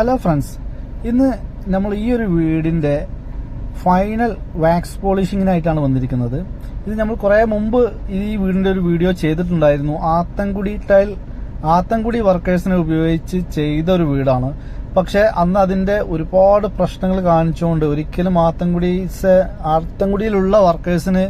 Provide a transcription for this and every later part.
Hello friends ഇന്ന് നമ്മൾ ഈ ഒരു വീടിന്റെ ഫൈനൽ വാക്സ് പോളിഷിങ്ങിനായിട്ടാണ് വന്നിരിക്കുന്നത്. ഇത് നമ്മൾ കുറേ മുമ്പ് ഈ വീടിന്റെ ഒരു വീഡിയോ ചെയ്തിട്ടുണ്ടായിരുന്നു. ആത്തൻകുടി ടൈൽ ആത്തൻകുടി വർക്കേഴ്സിനെ ഉപയോഗിച്ച് ചെയ്ത ഒരു വീടാണ്. പക്ഷെ അന്ന് അതിന്റെ ഒരുപാട് പ്രശ്നങ്ങൾ കാണിച്ചുകൊണ്ട് ഒരിക്കലും ആത്തൻകുടി ആത്തൻകുടിയിലുള്ള വർക്കേഴ്സിന്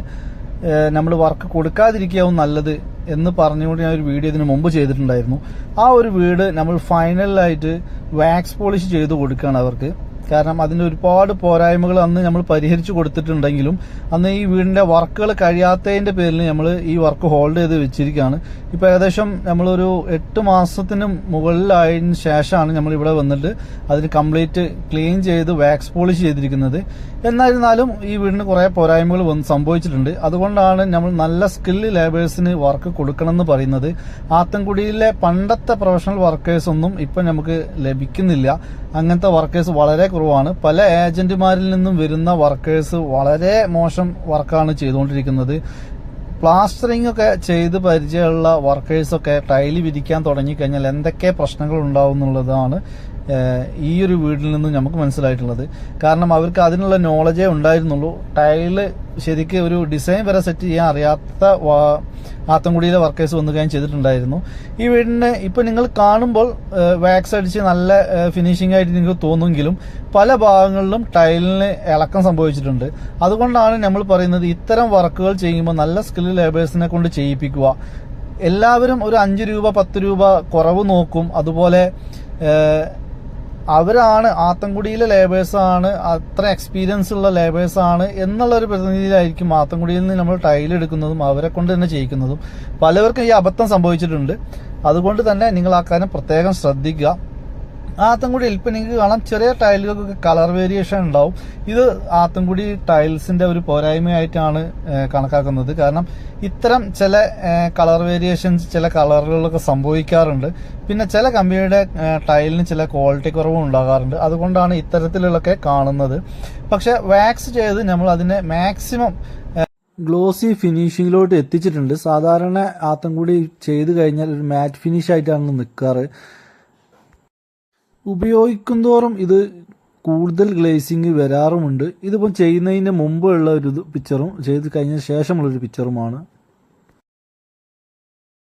നമ്മൾ വർക്ക് കൊടുക്കാതിരിക്കാവും നല്ലത് എന്ന് പറഞ്ഞുകൊണ്ട് ഞാൻ ഒരു വീഡിയോ ഇതിന് മുമ്പ് ചെയ്തിട്ടുണ്ടായിരുന്നു. ആ ഒരു വീട് നമ്മൾ ഫൈനലായിട്ട് വാക്സ് പോളിഷ് ചെയ്ത് കൊടുക്കുകയാണ് അവർക്ക്. കാരണം അതിന്റെ ഒരുപാട് പോരായ്മകൾ അന്ന് നമ്മൾ പരിഹരിച്ചു കൊടുത്തിട്ടുണ്ടെങ്കിലും അന്ന് ഈ വീടിന്റെ വർക്കുകൾ കഴിയാത്തതിന്റെ പേരിൽ നമ്മൾ ഈ വർക്ക് ഹോൾഡ് ചെയ്ത് വെച്ചിരിക്കുകയാണ്. ഇപ്പൊ ഏകദേശം നമ്മളൊരു എട്ട് മാസത്തിന് മുകളിലായതിനു ശേഷമാണ് നമ്മൾ ഇവിടെ വന്നിട്ട് അതിന് കംപ്ലീറ്റ് ക്ലീൻ ചെയ്ത് വാക്സ് പോളിഷ് ചെയ്തിരിക്കുന്നത്. എന്നിരുന്നാലും ഈ വീടിന് കുറേ പോരായ്മകൾ വന്ന് സംഭവിച്ചിട്ടുണ്ട്. അതുകൊണ്ടാണ് നമ്മൾ നല്ല സ്കില്ല് ലേബേഴ്സിന് വർക്ക് കൊടുക്കണം എന്ന് പറയുന്നത്. ആത്തൻകുടിയിലെ പണ്ടത്തെ പ്രൊഫഷണൽ വർക്കേഴ്സ് ഒന്നും ഇപ്പൊ നമുക്ക് ലഭിക്കുന്നില്ല. അങ്ങനത്തെ വർക്കേഴ്സ് വളരെ കുറവാണ്. പല ഏജന്റുമാരിൽ നിന്നും വരുന്ന വർക്കേഴ്സ് വളരെ മോശം വർക്കാണ് ചെയ്തുകൊണ്ടിരിക്കുന്നത്. പ്ലാസ്റ്ററിംഗ് ഒക്കെ ചെയ്ത് പരിചയമുള്ള വർക്കേഴ്സൊക്കെ ടൈൽ വിരിക്കാൻ തുടങ്ങിക്കഴിഞ്ഞാൽ എന്തൊക്കെ പ്രശ്നങ്ങൾ ഉണ്ടാവും എന്നുള്ളതാണ് ഈ ഒരു വീട്ടിൽ നിന്ന് നമുക്ക് മനസ്സിലായിട്ടുള്ളത്. കാരണം അവർക്ക് അതിനുള്ള നോളജേ ഉണ്ടായിരുന്നുള്ളൂ. ടൈൽ ശരിക്ക് ഒരു ഡിസൈൻ വരെ സെറ്റ് ചെയ്യാൻ അറിയാത്ത ആത്തൻകുടിയിലെ വർക്കേഴ്സ് വന്നുകയും ചെയ്തിട്ടുണ്ടായിരുന്നു. ഈ വീടിന് ഇപ്പൊ നിങ്ങൾ കാണുമ്പോൾ വാക്സ് അടിച്ച് നല്ല ഫിനിഷിംഗ് ആയിട്ട് നിങ്ങൾക്ക് തോന്നുമെങ്കിലും പല ഭാഗങ്ങളിലും ടൈലിന് ഇളക്കം സംഭവിച്ചിട്ടുണ്ട്. അതുകൊണ്ടാണ് നമ്മൾ പറയുന്നത് ഇത്തരം വർക്കുകൾ ചെയ്യുമ്പോൾ നല്ല സ്കിൽ ലേബേഴ്സിനെ കൊണ്ട് ചെയ്യിപ്പിക്കുക. എല്ലാവരും ഒരു അഞ്ച് രൂപ പത്ത് രൂപ കുറവ് നോക്കും. അതുപോലെ അവരാണ് ആത്തൻകുടിയിലെ ലേബേഴ്സ് ആണ് അത്ര എക്സ്പീരിയൻസ് ഉള്ള ലേബേഴ്സ് ആണ് എന്നുള്ള ഒരു പ്രതിനിധിയിലായിരിക്കും ആത്തൻകുടിയിൽ നിന്ന് നമ്മൾ ടൈൽ എടുക്കുന്നതും അവരെ കൊണ്ട് തന്നെ ചെയ്യിക്കുന്നതും. പലവർക്കും ഈ അബദ്ധം സംഭവിച്ചിട്ടുണ്ട്. അതുകൊണ്ട് തന്നെ നിങ്ങൾ ആ കാര്യം പ്രത്യേകം ശ്രദ്ധിക്കുക. ആത്തൻകുടിയിൽ ഇപ്പൊ നിങ്ങൾക്ക് കാണാം. ചെറിയ ടൈലുകൾക്കൊക്കെ കളർ വേരിയേഷൻ ഉണ്ടാവും. ഇത് ആത്തൻകുടി ടൈൽസിന്റെ ഒരു പോരായ്മയായിട്ടാണ് കണക്കാക്കുന്നത്. കാരണം ഇത്തരം ചില കളർ വേരിയേഷൻസ് ചില കളറുകളിലൊക്കെ സംഭവിക്കാറുണ്ട്. പിന്നെ ചില കമ്പനിയുടെ ടൈലിന് ചില ക്വാളിറ്റി കുറവും ഉണ്ടാകാറുണ്ട്. അതുകൊണ്ടാണ് ഇത്തരത്തിലുള്ളൊക്കെ കാണുന്നത്. പക്ഷെ വാക്സ് ചെയ്ത് നമ്മൾ അതിനെ മാക്സിമം ഗ്ലോസി ഫിനിഷിങ്ങിലോട്ട് എത്തിച്ചിട്ടുണ്ട്. സാധാരണ ആത്തൻകുടി ചെയ്ത് കഴിഞ്ഞാൽ ഒരു മാറ്റ് ഫിനിഷ് ആയിട്ടാണ് നിൽക്കാറ്. ഉപയോഗിക്കുന്തോറും ഇത് കൂടുതൽ ഗ്ലേസിങ് വരാറുമുണ്ട്. ഇതിപ്പം ചെയ്യുന്നതിന് മുമ്പുള്ള ഒരു പിക്ചറും ചെയ്ത് കഴിഞ്ഞ ശേഷമുള്ളൊരു പിക്ചറുമാണ്